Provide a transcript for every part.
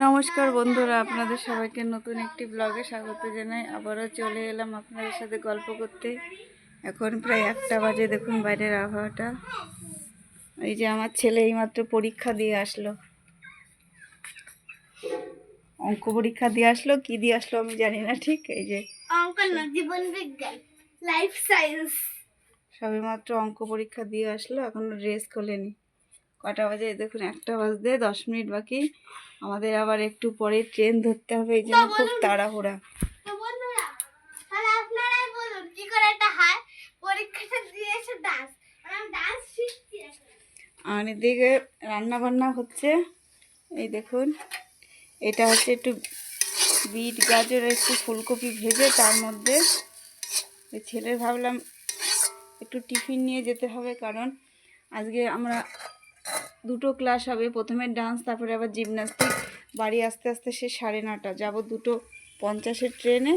নমস্কার বন্ধুরা আপনাদের সবাইকে নতুন একটি ব্লগে স্বাগত জানাই। আবারও চলে এলাম আপনাদের সাথে গল্প করতে। এখন প্রায় একটা বাজে দেখুন বাইরের আবহাওয়াটা। এই যে আমার ছেলে এইমাত্র পরীক্ষা দিয়ে আসলো। অঙ্ক পরীক্ষা দিয়ে আসলো কি দিয়ে আসলো আমি জানি না ঠিক? এই যে অঙ্ক না জীবন বিজ্ঞান লাইফ সায়েন্স সবেমাত্র অঙ্ক পরীক্ষা দিয়ে আসলো এখনও ড্রেস খোলেনি কটা বাজে? দেখুন একটা বাজতে দশ মিনিট বাকি। আমাদের আবার একটু পরে ট্রেন ধরতে হবে এই জন্য খুব তাড়াহুড়া। আর এদিকে রান্না বান্না হচ্ছে। এই দেখুন এটা হচ্ছে একটু বিট গাজর একটু ফুলকপি ভেজে তার মধ্যে ওই ছেলের ভাবলাম একটু টিফিন নিয়ে যেতে হবে কারণ আজকে আমরা দুটো ক্লাস হবে। প্রথমে ডান্স তারপরে আবার জিমনাস্টিক বাড়ি আস্তে আস্তে সে সাড়ে নটা। যাব দুটো পঞ্চাশের ট্রেনে।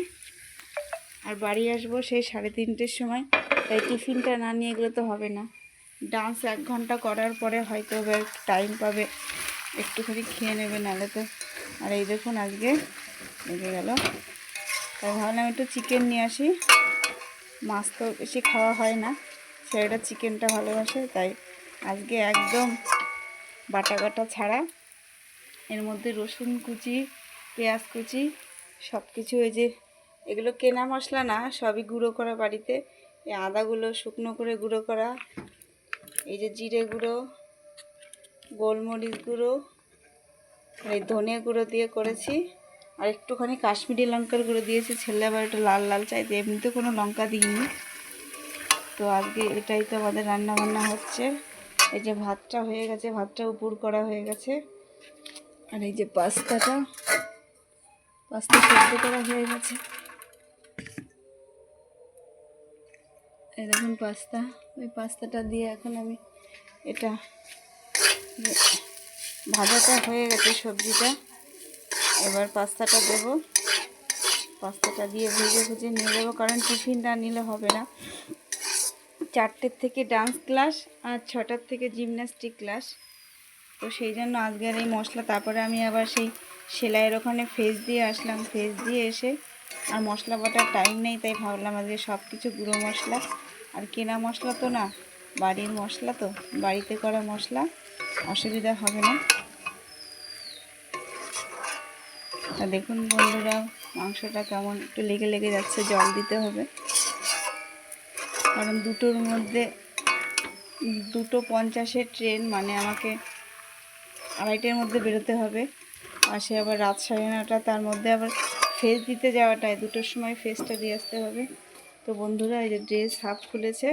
আর বাড়ি আসব সেই সাড়ে তিনটের সময়। তাই টিফিনটা না নিয়ে গেলে তো হবে না। ডান্স এক ঘণ্টা করার পরে হয়তো এবার টাইম পাবে। একটুখানি খেয়ে নেবে নাহলে তো। আর এই দেখুন আজকে লেগে গেল। তাই ভাবলাম একটু চিকেন নিয়ে আসি। মাছ তো বেশি খাওয়া হয় না। ছেলেটা চিকেনটা ভালোবাসে। তাই আজকে একদম বাটা কাটা ছাড়া। এর মধ্যে রসুন কুচি, পেঁয়াজ কুচি সব কিছু এই যে এগুলো কেনা মশলা না, সবই গুঁড়ো করা বাড়িতে। এই আদাগুলো শুকনো করে গুঁড়ো করা। এই যে জিরে গুঁড়ো, গোলমরিচ গুঁড়ো, আর এই ধনে গুঁড়ো দিয়ে করেছি। আর একটুখানি কাশ্মীরি লঙ্কার গুঁড়ো দিয়েছি। ছেলে আবার একটু লাল লাল চাইতে এমনিতে কোনো লঙ্কা দিইনি। তো আজকে এটাই তো আমাদের রান্না বান্না হচ্ছে। এই যে ভাতটা হয়ে গেছে, ভাতটা উপর করা হয়ে গেছে। আর এই যে পাস্তাটা, পাস্তা সেদ্ধ করা হয়ে গেছে। দেখুন পাস্তা, ওই পাস্তাটা দিয়ে এখন আমি এটা ভাজাটা হয়ে গেছে সবজিটা। এবার পাস্তাটা দেবো। পাস্তাটা দিয়ে ভেজে ভেজে নিয়ে যাব, কারণ টিফিনটা নিলে হবে না। চারটের থেকে ডান্স ক্লাস আর ছটার থেকে জিমন্যাস্টিক ক্লাস তো সেই জন্য আজকের এই মশলা, তারপরে আমি আবার সেই সেলাইয়ের ওখানে ফেস দিয়ে আসলাম। ফেস দিয়ে এসে আর মশলা বাটার টাইম নেই, তাই ভাবলাম আজকে সব কিছু গুঁড়ো মশলা। আর কেনা মশলা তো না, বাড়ির মশলা তো, বাড়িতে করা মশলা, অসুবিধা হবে না। তা দেখুন বন্ধুরা, মাংসটা কেমন, একটু লেগে লেগে যাচ্ছে, জল দিতে হবে। কারণ দুটোর মধ্যে দুটো পঞ্চাশের ট্রেন মানে আমাকে আড়াইটের মধ্যে বেরোতে হবে। আর সে আবার রাত সাড়ে নটা তার মধ্যে আবার ফেস দিতে যাওয়াটায় দুটোর সময় ফেসটা দিয়ে আসতে হবে। তো বন্ধুরা এই যে ড্রেস হাফ খুলেছে।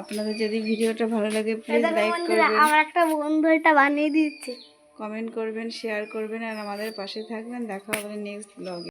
আপনাদের যদি ভিডিওটা ভালো লাগে প্লিজ লাইক করবেন। আমার একটা বন্ধু এটা বানিয়ে দিচ্ছে। কমেন্ট করবেন শেয়ার করবেন আর আমাদের পাশে থাকবেন। দেখা হবে নেক্সট ব্লগে